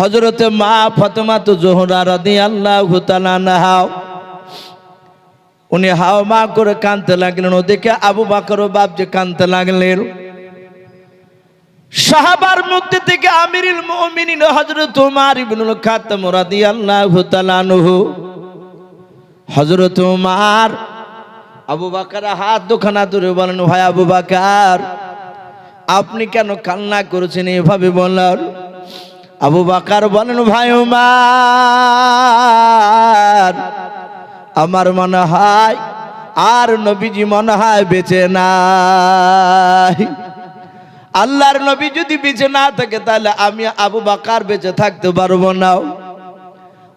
হজরতে মা ফতেমা তো জোহরা রদি আল্লাহ নাহাও উনি হাও মা করে কানতে লাগলেন, ওদিকে আবু বাকর বাপ যে কানতে লাগলেন। সাহাবার মধ্যে থেকে আমিরুল মুমিনিন হযরত উমর ইবনুল খাত্তাব রাদিয়াল্লাহু তাআলা আনহু। হযরত উমর, আবু বাকার হাত দুখানা ধরে বলেন, ভাই আবু বাকার, আপনি কেন কান্না করেছেন? এভাবে বললেন আবু বাকার বলেন, ভাই উমার, আমার মনে হয় আর নবীজি মনে হয় বেঁচে নাই। আল্লাহর নবী যদি বেঁচে না থাকে, তাহলে আমি আবু বাকার বেঁচে থাকতে পারব না।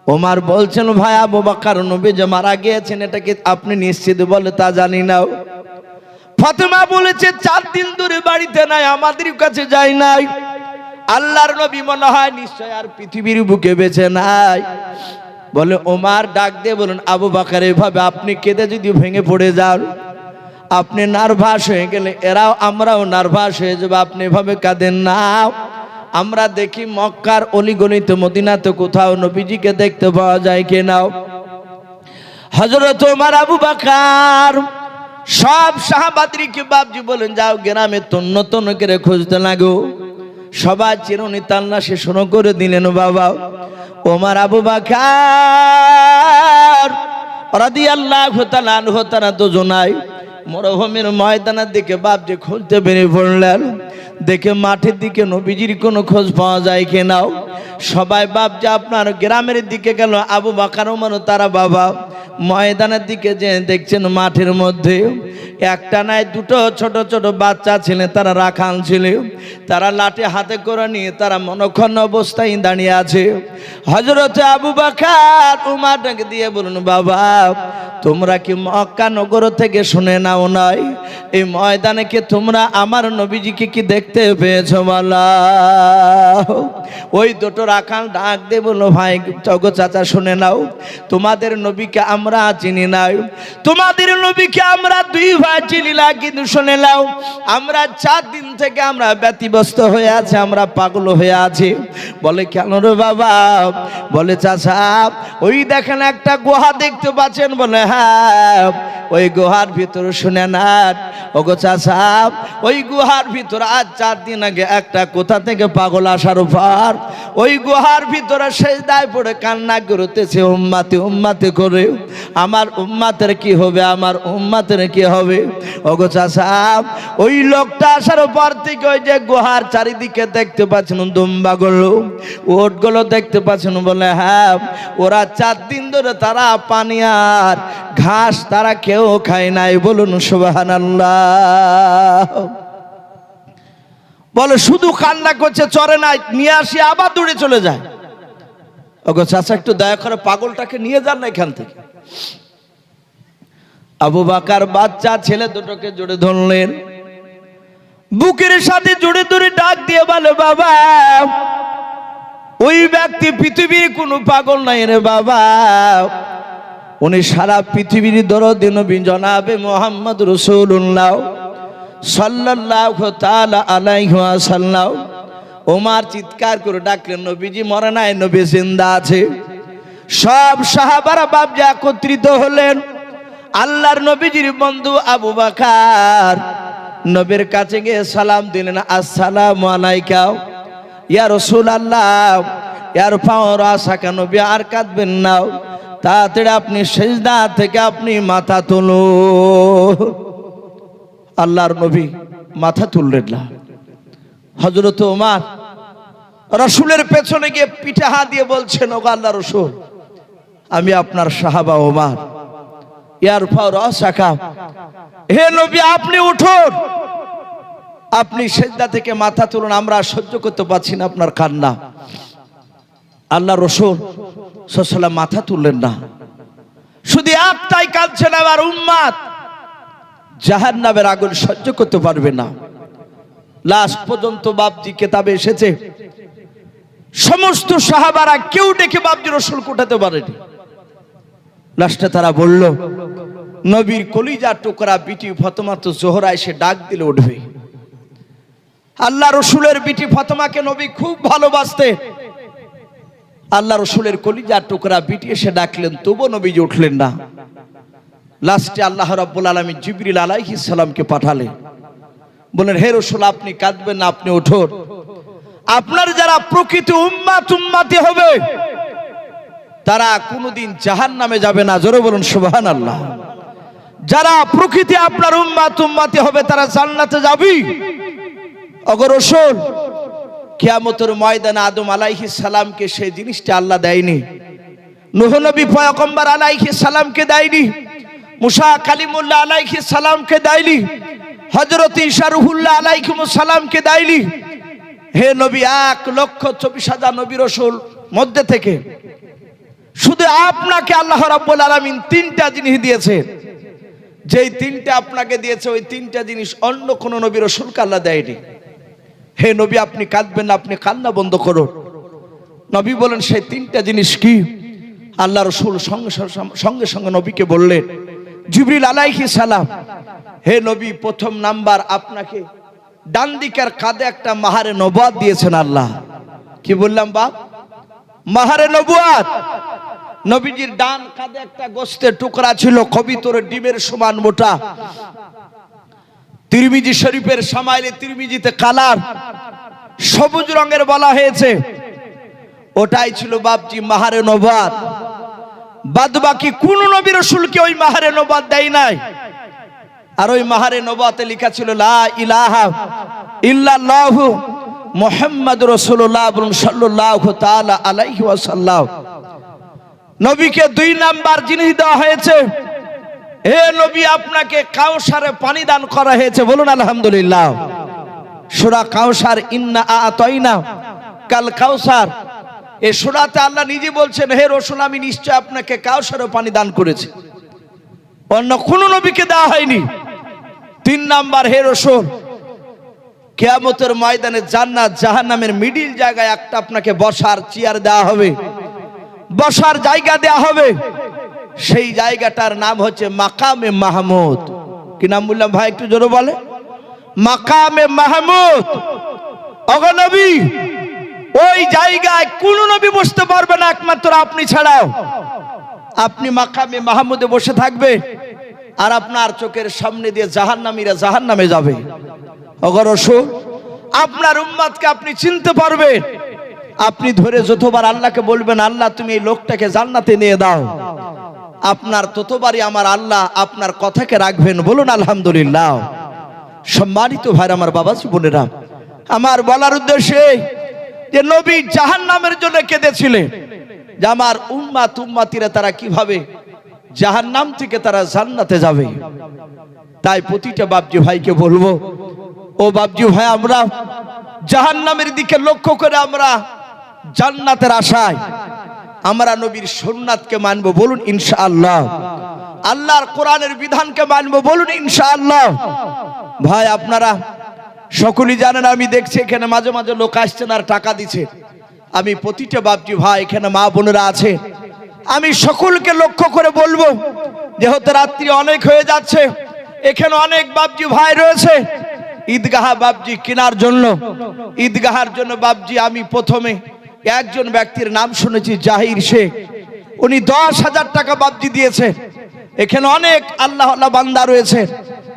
ওমার বলছেন, ভাই আবু বাকার নবী যে মারা গিয়েছেন এটাকে আপনি নিশ্চিত বলে তা জানি না? ফাতেমা বলেছে, চার দিন ধরে বাড়িতে নাই, আমাদের কাছে যাই নাই। আল্লাহর নবী মনে হয় নিশ্চয় আর পৃথিবীর বুকে বেঁচে নাই। বলে ওমার ডাক দিয়ে বলুন, আবু বাকার, এভাবে আপনি কেঁদে যদি ভেঙে পড়ে যান, আপনি নার্ভাস হয়ে গেলে, এরাও আমরাও নার্ভাস হয়ে যাব, আপনি এভাবে কাঁদেন না। আমরা দেখি মক্কার অলিগলিতে মদিনাতে কোথাও নবীজিকে দেখতে পাওয়া যায় কে নাও হজরত ওমার, আবু বাকার, সব সাহাবাদরিকে বাবজি বলেন, যাও গ্রামে তন্ন তন্ন করে খুঁজতে লাগো। সবাই চিরুনি তাল্লা সে শুরু করে দিলেন বাবা। ওমার, আবু বাকার রাদিয়াল্লাহু তাআলা আনহু, তারা দুজনাই মরহমের ময়দানের দিকে বাপজি খুঁজতে বেরিয়ে পড়লেন। দেখে মাঠের দিকে নবীজির কোনো খোঁজ পাওয়া যায় কিনাও সবাই বাপ যে আপনার গ্রামের দিকে গেল, আবু বাকার মানো তারা বাবা। ময়দানের দিকে যে দেখছেন মাঠের মধ্যে, একটা নাই, দুটো ছোট ছোট বাচ্চা ছিলেন তারা রাখান ছিল, তারা লাঠি হাতে করে নিয়ে তারা মনক্ষণ অবস্থায় দাঁড়িয়ে আছে। হজরত আবু বাকার উমাটাকে দিয়ে বলুন বাবা তোমরা কি মক্কা নগর থেকে শুনে নাও নাই? এই ময়দানে কি তোমরা আমার নবীজিকে কি দেখতে পেয়েছ বলা ওই দুটো রাখাল ডাক দে বলো ভাই, চগো চাচা, শুনে নাও। তোমাদের নবীকে আমরা চিনি নাই। তোমাদের নবীকে আমরা দুই ভাই চিনি না, কিন্তু শুনে নাও, আমরা চার দিন থেকে আমরা ব্যতিব্যস্ত হয়ে আছি, আমরা পাগল হয়ে আছি। বলে, কেন রে বাবা? বলে, চাচা, ওই দেখেন একটা গুহা দেখতে পাচ্ছেন। বলে হ্যাঁ ওই গুহার ভিতরে শুনে না ওগো চাচা ওই গুহার ভিতর আজ চার দিন আগে একটা কোথা থেকে পাগল আসার উপর ওই গুহার ভিতরে শেষ দায় পড়ে কান্না করতেছে, উম্মাতে উম্মাতে করে। আমার উম্মাতের কি হবে? আমার উম্মাতের কি হবে? ওগো চাচা ওই লোকটা আসার পর থেকে ওই যে গুহার চারিদিকে দেখতে পাচ্ছেন দুম্বাগুলো ওটগুলো দেখতে পাচ্ছেন বলে হ্যাঁ ওরা চার দিন ধরে তারা পানি আর ঘাস তারা কেউ খায় নাই, বলুন সুবাহান বলে, শুধু কান্না করছে, চরে নাই, নিয়ে আসি, আবার দৌড়ে চলে যায়। ওগো চাচা, একটু দয়া করে পাগলটাকে নিয়ে যান না এখান থেকে। আবু বাকার বাচ্চা, ছেলে দুটোকে জুড়ে ধরলেন। বুকের সাথে জুড়ে ধরে ডাক দিয়ে বলে, বাবা, ওই ব্যক্তি পৃথিবীর কোনো পাগল নাই রে বাবা। উনি সারা পৃথিবীর দরদি নবী জনাবে মোহাম্মদ রসুল্লাহ সাল্লাহ তালা আলাইহি ওয়াসাল্লাম। ওমার চিৎকার করে ডাকলেন, নবীজি মরে নাই, নবী জিন্দা আছে। সব সাহাবারা বাবজি একত্রিত হলেন। আল্লাহর নবীজির বন্ধু আবু বাকার নবীর কাছে গিয়ে সালাম দিলেন, আসসালামু আলাইকা ইয়া রসুল আল্লাহ ইয়ার পাওয়ার আশা কেন আর কাঁদবেন না। তাড়াতাড়ি আপনি সেজদা থেকে আপনি মাথা তুলো আল্লাহর নবী মাথা তুললেন না। হজরত ওমার রসুলের পেছনে গিয়ে পিঠে হা দিয়ে বলছেন ও আল্লাহ রসুল, আমি আপনার সাহাবা ওমার। ইয়ার ফাওর শাখা হে নবী, আপনি উঠুন। আপনি সেজদা থেকে মাথা তুলুন, আমরা সহ্য করতে পারছি না আপনার কান্না। আল্লাহ রসুল সসাল্লাম মাথা তুললেন না। শুধু একটাই কাঁদছেন আমার উম্মাদ জাহান নামের আগুন সহ্য করতে পারবে না। লাস্ট পর্যন্ত বাপজি কেতাবে এসেছে। সমস্ত সাহাবারা কেউ ডেকে বাপজি রসুল কোটাতে পারেনি। লাস্টে তারা বলল, নবীর কলিজা টুকরা বিটি ফতমা তো জোহরা এসে ডাক দিলে উঠবে। আল্লাহ রসুলের বিটি ফতমাকে নবী খুব ভালোবাসতে আল্লাহ রসুলের কলিজার টুকরা বিটি এসে ডাকলেন তবু নবীজি উঠলেন না। লাস্টে আল্লাহ রাব্বুল আলমী জিবরিল আলাইহিস সালামকে পাঠালেন। বলেন হে রসুল, আপনি কাঁদবেন না, আপনি উঠুন আপনার যারা প্রকৃত উম্মাত উম্মাতি হবে, তারা কোনোদিন জাহান নামে যাবে না। জোরে বলুন সুবহান আল্লাহ যারা প্রকৃতি আপনার উম্মাত উম্মাতি হবে, তারা জান্নাতে যাবি। অগর রসুল কিয়ামতের ময়দানে আদম আলাইহিস সালামকে সেই জিনিসটা আল্লাহ দেয়নি। নূহ নবী পয়গম্বর আলাইহিস সালামকে দেয়নি। মুসা কালিমুল্লাহ আলাইহিস সালামকে দেয়নি। হযরত ঈসা রুহুল্লাহ আলাইহিস সালামকে দেয়নি। হে নবী, এক লক্ষ চব্বিশ হাজার নবী রসুল মধ্যে থেকে শুধু আপনাকে আল্লাহ রাব্বুল আলামিন তিনটা জিনিস দিয়েছে। যেই তিনটা আপনাকে দিয়েছে, ওই তিনটা জিনিস অন্য কোন নবী রসুলকে আল্লাহ দেয়নি। হে নবী, আপনি কাঁদবেন না, আপনি কান্না বন্ধ করুন নবী বলেন, সেই তিনটা জিনিস কি? আল্লাহ রসুল সঙ্গে সঙ্গে- সঙ্গে নবীকে বললেন, জিবরিল আলাইহি সালাম, হে নবী, প্রথম নাম্বার আপনাকে ডান দিকের কাঁধে একটা মাহারে নবাদ দিয়েছেন আল্লাহ। কি বললাম বাপ? মাহারে নবুয়াত। নবীজির ডান কাঁধে একটা গোস্তের টুকরা ছিল, কবিতর ডিমের সমান মোটা। তিরমিজি শরীফের সামাইলে তিরমিজিতে কালার সবুজ রঙের বলা হয়েছে। ওটাই ছিল বাপজি মাহারে নবাদ। বাদ বাকি কোন নবী রসুলকে ওই মাহারে নবাদ দেয় নাই। আর ওই মাহারে নবাতে লেখা ছিল, লা ইলাহা ইল্লাল্লাহু মুহাম্মদ রাসূলুল্লাহ সাল্লাল্লাহু তাআলা আলাইহি ওয়াসাল্লাম। নবীকে দুই নাম্বার জিনিস দেওয়া হয়েছে হে নবী, আপনাকে কাউসারে পানি দান করা হয়েছে, বলুন আলহামদুলিল্লাহ। সুরা কাউসার, ইন্না আতয়না কাল কাউসার, এ সুরাতে আল্লাহ নিজে বলছেন, হে রসুল, আমি নিশ্চয় আপনাকে কাউসারে পানি দান করেছি। অন্য কোন নবীকে দেওয়া হয়নি। তিন নাম্বার, হে রসুল, কেয়ামতের ময়দানে জান্নাত, জাহান্নামের মিডিল জায়গায় একটা আপনাকে বসার চেয়ার দেওয়া হবে। বসার জায়গা দেওয়া হবে। সেই জায়গাটার নাম হচ্ছে মাকামে মাহমুদ। কি নাম বললাম ভাই, একটু জোরে বলে? মাকামে মাহমুদ। অগনবী ওই জায়গায় কোন নবী বসতে পারবে না একমাত্র আপনি ছাড়াও। আপনি মাকামে মাহমুদে বসে থাকবে আর আপনার চোখের সামনে দিয়ে জাহান্নামীরা জাহান্নামে যাবে। অগরসু আপনার উম্মাদকে আপনি চিনতে পারবেন। আপনি ধরে যতবার আল্লাহকে বলবেন, আল্লাহ তুমি এই লোকটাকে জান্নাতে নিয়ে দাও। আপনার ততবারই আমার আল্লাহ আপনার কথাকে রাখবেন বলুন আলহামদুলিল্লাহ। সম্মানিত ভাই আমার বাবা বোনেরা, আমার বলার উদ্দেশ্যে যে নবী জাহান নামের জন্য কেঁদেছিলেন যে আমার উম্মা তুম্মাতিরা তারা কীভাবে জাহান নাম থেকে তারা জান্নাতে যাবে। তাই প্রতিটা বাবজি ভাইকে বলব, ও বাবজি ভাই, আমরা জাহান নামের দিকে লক্ষ্য করে আমরা জান্নাতের আশায় আমরা নবীর সোননাথকে মানবো বলুন ইনশাআল্লাহ। আল্লাহর কোরআনের বিধানকে মানবো বলুন ইনশাআল্লাহ। ভাই, আপনারা সকলেই জানেন, আমি দেখছি এখানে মাঝে মাঝে লোক আসছেন আর টাকা দিচ্ছে। আমি প্রতিটা বাপজি ভাই, এখানে মা বোনেরা আছে। আমি সকলকে লক্ষ্য করে বলব, যেহেতু রাত্রি অনেক হয়ে যাচ্ছে, এখানে অনেক বাপজি ভাই, রয়েছে। ঈদগাহা বাপজি কেনার জন্য। ঈদগাহার জন্য বাপজি আমি প্রথমে একজন ব্যক্তির নাম শুনেছি, জাহির শেখ। উনি দশ হাজার টাকা বাপজি দিয়েছে এখানে অনেক আল্লাহ বান্দা রয়েছে,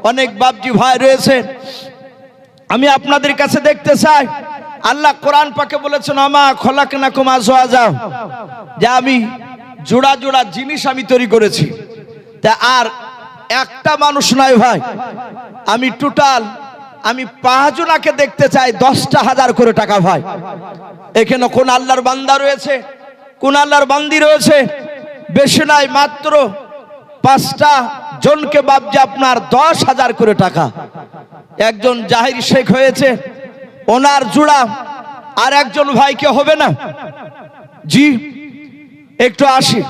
অনেক বাবজি ভাই রয়েছে। আমি আপনাদের কাছে দেখতে চাই, আল্লাহ কোরআন পাকে বলেছেন, আমা খোলাক না কুমা জোয়া যাও যে আমি জোড়া জোড়া জিনিস আমি তৈরি করেছি। তা আর একটা মানুষ নয় ভাই। আমি টোটাল আমি পাঁচজনাকে দেখতে চাই, দশটা হাজার করে টাকা ভাই। এখানে কোন আল্লাহর বান্দা রয়েছে? কোন আল্লাহর বান্দি রয়েছে? বেশি নাই, মাত্র পাঁচটা জনকে বাবজে আপনার দশ হাজার করে টাকা। একজন জাহির শেখ হয়েছে, ওনার জুড়া আর একজন ভাইকে হবে না। জি, একটু আসি।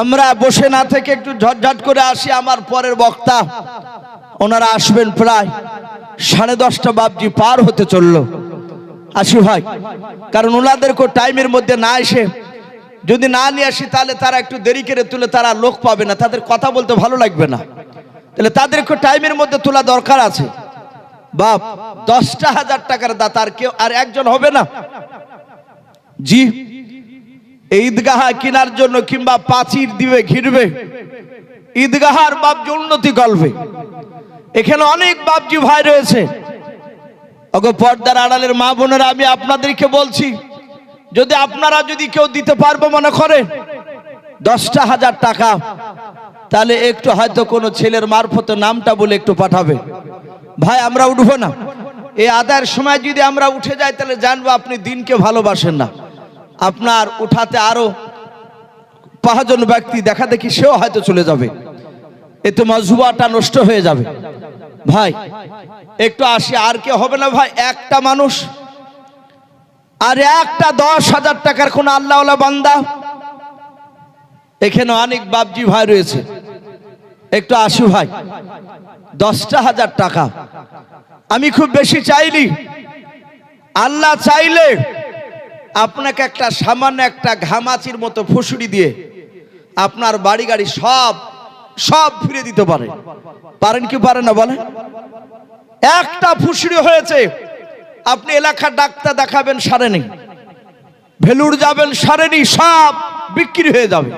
আমরা বসে না থেকে একটু ঝটঝট করে আসি, আমার পরের বক্তা। ওনারা আসবেন প্রায় সাড়ে দশটা বাবজি পার হতে চলল। আসি ভাই, কারণ ওনাদেরকে টাইমের মধ্যে না এসে যদি না নিয়ে আসি, তাহলে তারা একটু দেরি করে তুলে তারা লোক পাবে না। তাদের কথা বলতে ভালো লাগবে না। তাহলে তাদেরকে টাইমের মধ্যে তোলা দরকার আছে। বাপ, দশটা হাজার টাকার দাতা আর কেউ, আর একজন হবে না। জি, ঈদগাহা কেনার জন্য কিংবা পাচির দিবে, ঘিরবে, ঈদগাহার বাবজি উন্নতি করবে। এখানে অনেক বাপজি ভাই রয়েছে। ওগো পর্দার আড়ালের মা বোনেরা, আমি আপনাদেরকে বলছি, যদি আপনারা যদি কেউ দিতে পারব মনে করেন দশটা হাজার টাকা, তাহলে একটু হয়তো কোনো ছেলের মারফতে নামটা বলে একটু পাঠাবে। ভাই, আমরা উঠবো না। এই আদায়ের সময় যদি আমরা উঠে যাই, তাহলে জানব আপনি দিনকে ভালোবাসেন না। আপনার উঠাতে আরও পাঁচজন ব্যক্তি দেখা দেখি সেও হয়তো চলে যাবে। এতে মজুবাটা নষ্ট হয়ে যাবে। ভাই, একটু আসি, আর কে হবে না ভাই, একটা মানুষ। আর একটা দশ হাজার টাকার কোন আল্লাহ বান্দা। এখানে অনেক বাবজি ভাই রয়েছে। একটু আসি ভাই, দশটা হাজার টাকা। আমি খুব বেশি চাইলি আল্লাহ চাইলে আপনাকে একটা সামান্য একটা ঘামাচির মতো ফুসুড়ি দিয়ে আপনার বাড়ি গাড়ি সব সব ফিরে দিতে পারে। পারেন কি পারেন না বলেন? একটা ফুসড়ি হয়েছে, আপনি এলাকার ডাক্তার দেখাবেন, সারেনি। ভেলুর যাবেন, সারেনি, সব বিক্রি হয়ে যাবে।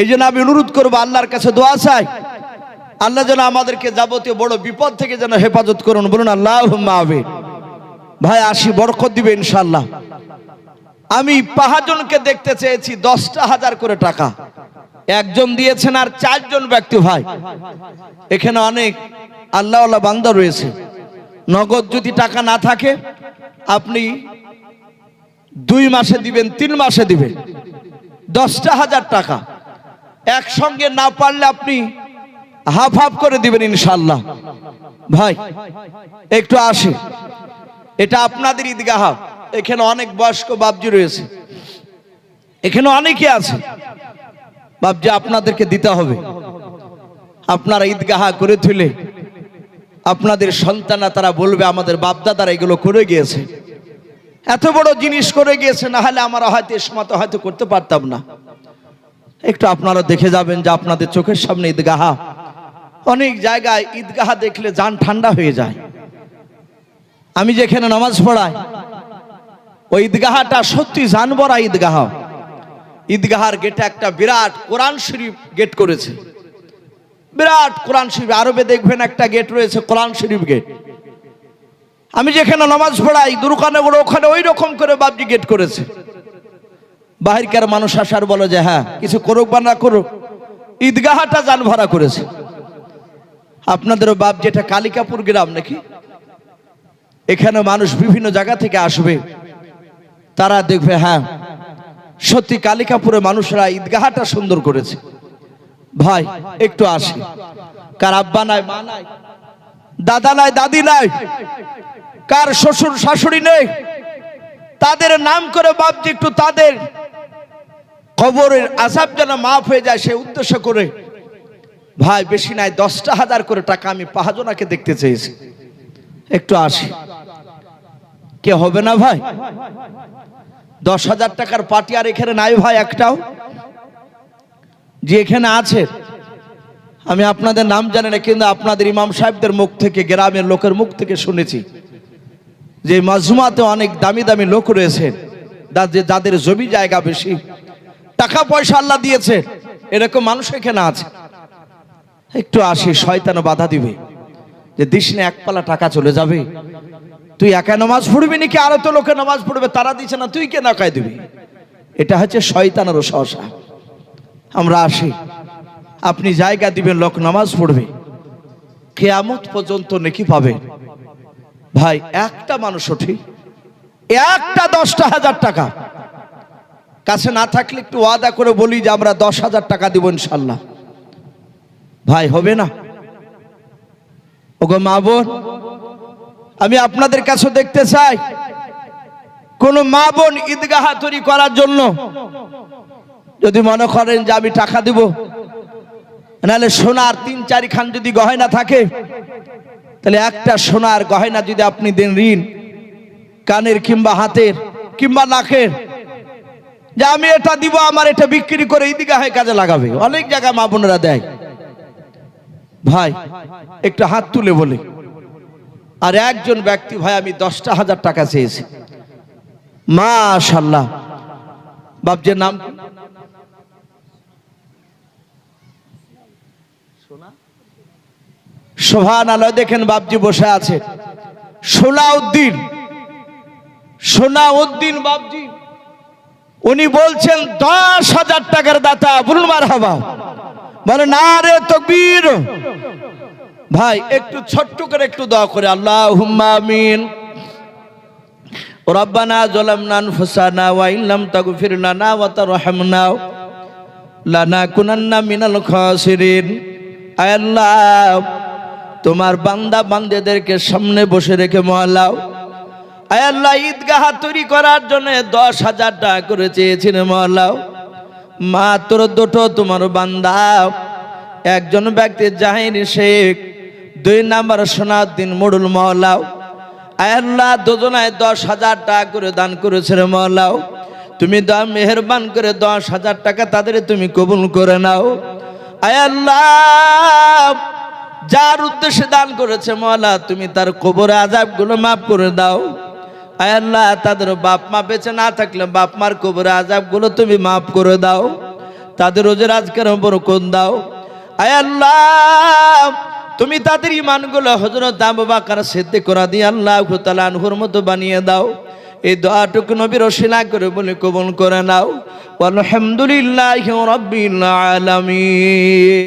এই জন্য আমি অনুরোধ করব, আল্লাহর কাছে দোয়া চাই। আল্লাহ যেন আমাদেরকে যাবতীয় বড় বিপদ থেকে যেন হেফাজত করুন। বলুন আল্লাহ আবে ভাই আসি বরকত দিবে ইনশাল্লাহ আমি পাহাজনকে দেখতে চেয়েছি, দশটা হাজার করে টাকা। একজন দিয়েছেন আর চারজন ব্যক্তি ভাই। এখানে অনেক আল্লাহ বান্দা রয়েছে। নগদ যদি টাকা না থাকে, আপনি দুই মাসে দিবেন, তিন মাসে দিবেন। দশটা হাজার টাকা। একসঙ্গে না পারলে আপনি হাফ হাফ করে দিবেন ইনশাল্লাহ ভাই, একটু আসে। এটা আপনাদের ঈদগাহ। এখানে অনেক বয়স্ক বাবজি রয়েছে। এখানে অনেকে আছে। বাবজি আপনাদেরকে দিতে হবে। আপনারা ঈদগাহা করে তুলে আপনাদের সন্তানা তারা বলবে, আমাদের বাপদাদারা এগুলো করে গিয়েছে। এত বড় জিনিস করে গিয়েছে, না হলে আমরা হয়তো এ সময় হয়তো করতে পারতাম না। একটু আপনারা দেখে যাবেন যে আপনাদের চোখের সামনে ঈদগাহা। অনেক জায়গায় ঈদগাহা দেখলে যান ঠান্ডা হয়ে যায়। আমি যেখানে নামাজ পড়াই, ওই ঈদগাহাটা সত্যি জানবরা ঈদগাহ। ঈদগাহার গেটে একটা বিরাট কোরআন শরীফ গেট করেছে। বিরাট কোরআন শরীফ, আরবে দেখবেন একটা গেট রয়েছে, কোরআন শরীফ গেট। আমি যেখানে নামাজ পড়াই দুর্গানগর ওখানে ওই রকম করে বাবজি গেট করেছে। বাহিরকার মানুষ আসার বলো যে হ্যাঁ কিছু করুক বা না করুক, ঈদগাহাটা যান ভাড়া করেছে। আপনাদেরও বাপ যেটা কালিকাপুর গ্রাম নাকি? এখানে মানুষ বিভিন্ন জায়গা থেকে আসবে। তারা দেখবে হ্যাঁ সত্যি কালিকাপুরে মানুষরা ঈদগাহাটা সুন্দর করেছে। ভাই, একটু আসি। কার আব্বা নাই, মা নাই, দাদা নাই, দাদি নাই, কার শ্বশুর, শাশুড়ি নেই, তাদের নাম করে বাপজি একটু তাদের কবরের আসাব যেন মাফ হয়ে যায় সে উদ্দেশ্য করে। ভাই, বেশি নাই, দশটা হাজার করে টাকা আমি পাহাজনাকে দেখতে চেয়েছি। একটু আসি। কে হবে না ভাই? দশ হাজার টাকার পার্টি, আর এখানে নাই ভাই একটাও। যে এখানে আছে, আমি আপনাদের নাম জানি না, কিন্তু আপনাদের ইমাম সাহেবদের মুখ থেকে, গ্রামের লোকের মুখ থেকে শুনেছি যে মাজুমাতে অনেক দামি দামি লোক রয়েছে যাদের জমি জায়গা বেশি। টাকা পয়সা আল্লাহ দিয়েছে, এরকম মানুষ এখানে আছে। একটু আসি শয়তানো বাধা দিবে, যে দিস না এক পালা টাকা চলে যাবে। তুই একা নামাজ পড়বি নাকি আরও তো লোকে নামাজ পড়বে? তারা দিচ্ছে না, তুই কে নাকায় দিবি? এটা হচ্ছে শয়তানেরও সহসা। আমরা আসি। আপনি জায়গা দিবেন, লোক নামাজ পড়বে। কেয়ামত পর্যন্ত নাকি পাবে। ভাই, একটা মানুষ ওঠি একটা দশটা হাজার টাকা। কাছে না থাকলে একটু ওয়াদা করে বলি যে আমরা দশ হাজার টাকা দিব ইনশাল্লাহ। ভাই, হবে না? ওগো মা বোন আমি আপনাদের কাছে দেখতে চাই, কোন মা বোন ঈদগাহা তৈরি করার জন্য যদি মনে করেন যে আমি টাকা দিব, নাহলে সোনার তিন চারি খান যদি গয়না থাকে, তাহলে একটা সোনার গয়না যদি আপনি দেন ঋণ, কানের কিংবা হাতের কিংবা নাকের, যে আমি এটা দিব, আমার এটা বিক্রি করে ঈদগাহে কাজে লাগাবে। অনেক জায়গায় মা বোনেরা দেয়। ভাই, একটু হাত তুলে বলে। আর একজন ব্যক্তি, ভাই, আমি দশটা হাজার টাকা চেয়েছি। মাশাল্লাহ বাপজির নাম? সোহান আলো দেখেন, বাপজি বসে আছে। সোনাউদ্দিন সোনাউদ্দিন বাপজি, উনি বলছেন, দশ হাজার টাকার দাতা, বলুন মার হাবা বলে, না রে তকবীর ভাই, একটু ছোট্ট করে একটু দোয়া করে আল্লাহ আমিন। রব্বানা জলামনা আনফুসানা ওয়া ইল্লাম তাগফির লানা ওয়া তারহামনা লানাকুনান্না মিনাল খাসিরিন। আল্লাহ, তোমার বান্দা বান্দেদেরকে সামনে বসে রেখে মহলাও আল্লাহ, ঈদগাহ তৈরি করার জন্য দশ হাজার টাকা করে চেয়েছিলেন মহলাও মাত্র দুটো তোমার বান্দা, একজন ব্যক্তি জাহির শেখ দুই নাম্বার সোনাউদ্দিন মডুল মহলাও আল্লাহ দুজনায় দশ হাজার টাকা করে দান করেছিল মহলাও তুমি দা মেহরবান করে দশ হাজার টাকা তাদের তুমি কবুল করে নাও। আয় আল্লাহ যার উদ্দেশ্যে দান করেছে মহলা, তুমি তার কবর আজাবগুলো মাফ করে দাও। আল্লাহ তাদের বাপ মা বেঁচে না থাকলে বাপ মার কবর আজাবগুলো তুমি মাফ করে দাও। তাদের রোজের আজকের বরকত দাও। আল্লাহ তুমি তাদের ইমানগুলো হজরত আবু বাকার সিদ্ধি করা দিয়ে আল্লাহ তালানহুর মতো বানিয়ে দাও। এই দোয়াটুকু নবীর রসিলা করে বলে কবল করে নাও। আলহামদুলিল্লাহ রব্বিল আলামিন।